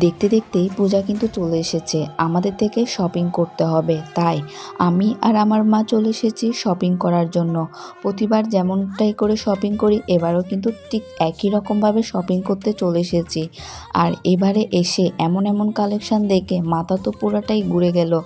দেখতে দেখতেই পূজা কিন্তু চলে এসেছে। আমাদের থেকে শপিং করতে হবে। তাই আমি আর আমার মা চলে এসেছি শপিং করার জন্য। প্রতিবার যেমনটাই করে শপিং করি, এবারও কিন্তু ঠিক একই রকমভাবে শপিং করতে চলে এসেছি। আর এবারে এসে এমন এমন কালেকশান দেখে মাথা তো পুরাটাই ঘুরে গেল।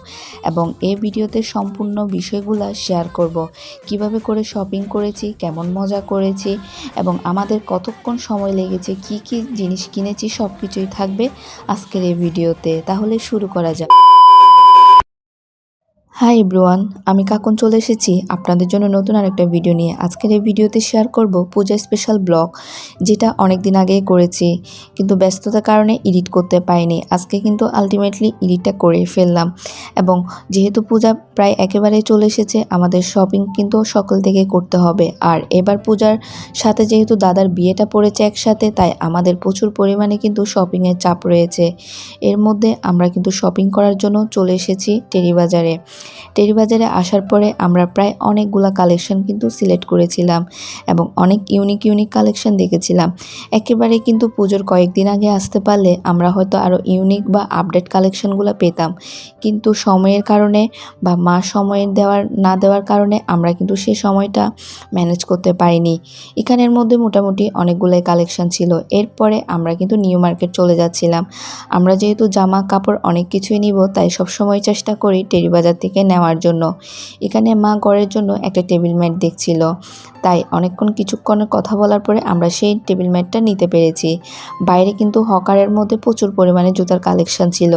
এবং এই ভিডিওতে সম্পূর্ণ বিষয়গুলো শেয়ার করব। কীভাবে করে শপিং করেছি, কেমন মজা করেছি, এবং আমাদের কতক্ষণ সময় লেগেছে, কি কি জিনিস কিনেছি সব কিছুই থাকবে আজকের এই ভিডিওতে তাহলে শুরু করা যাক। হাই ব্রুয়ান আমি কাকুন চলে এসেছি আপনাদের জন্য নতুন আরেকটা ভিডিও নিয়ে। আজকের এই ভিডিওতে শেয়ার করব পূজা স্পেশাল ব্লগ যেটা অনেক দিন আগেই করেছি, কিন্তু ব্যস্ততার কারণে এডিট করতে পাইনি আজকে কিন্তু আলটিমেটলি এডিটটা করে ফেললাম। এবং যেহেতু পূজা প্রায় একেবারে চলে এসেছে, আমাদের শপিং কিন্তু সকাল থেকে করতে হবে। আর এবার পূজার সাথে যেহেতু দাদার বিয়েটা পড়েছে একসাথে, তাই আমাদের প্রচুর পরিমাণে কিন্তু শপিংয়ের চাপ রয়েছে। এর মধ্যে আমরা কিন্তু শপিং করার জন্য চলে এসেছি টেরি বাজারে টেরি বাজারে আসার পরে আমরা প্রায় অনেকগুলা কালেকশন কিন্তু সিলেক্ট করেছিলাম এবং অনেক ইউনিক ইউনিক কালেকশন দেখেছিলাম। একেবারে কিন্তু পুজোর কয়েকদিন আগে আসতে পারলে আমরা হয়তো আরও ইউনিক বা আপডেট কালেকশনগুলো পেতাম। কিন্তু সময়ের কারণে বা মা সময়ের দেওয়ার, না দেওয়ার কারণে আমরা কিন্তু সেই সময়টা ম্যানেজ করতে পারিনি। এখানের মধ্যে মোটামুটি অনেকগুলোই কালেকশন ছিল। এরপরে আমরা কিন্তু নিউ মার্কেট চলে যাচ্ছিলাম। আমরা যেহেতু জামা, কাপড় অনেক কিছুই নিব, তাই সবসময় চেষ্টা করি টেরি বাজার থেকে নেওয়ার জন্য। এখানে মা ঘরের জন্য একটা টেবিল ম্যাট দেখছিল। তাই অনেকক্ষণ কিছুক্ষণের কথা বলার পরে আমরা সেই টেবিল ম্যাটটা নিতে পেরেছি। বাইরে কিন্তু হকারের মধ্যে প্রচুর পরিমাণে জুতার কালেকশন ছিল।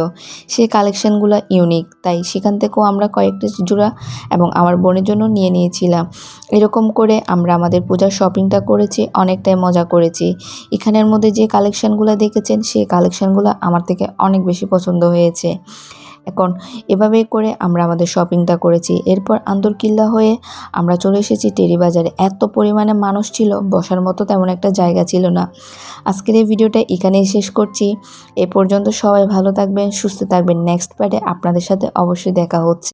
সেই কালেকশনগুলো ইউনিক তাই সেখান থেকেও আমরা কয়েকটা জোড়া এবং আমার বোনের জন্য নিয়ে নিয়েছিলাম। এরকম করে আমরা আমাদের পূজার শপিংটা করেছি, অনেকটাই মজা করেছি। এখানের মধ্যে যে কালেকশনগুলো দেখেছেন, সেই কালেকশনগুলো আমার থেকে অনেক বেশি পছন্দ হয়েছে। এখন এভাবে করে আমরা আমাদের শপিংটা করেছি। এরপর আন্দরকিল্লা হয়ে আমরা চলে এসেছি টেরি বাজারে এত পরিমাণে মানুষ ছিল, বসার মতো তেমন একটা জায়গা ছিল না। আজকের এই ভিডিওটা এখানেই শেষ করছি। এ পর্যন্ত সবাই ভালো থাকবেন, সুস্থ থাকবেন। নেক্সট পার্টে আপনাদের সাথে অবশ্যই দেখা হচ্ছে।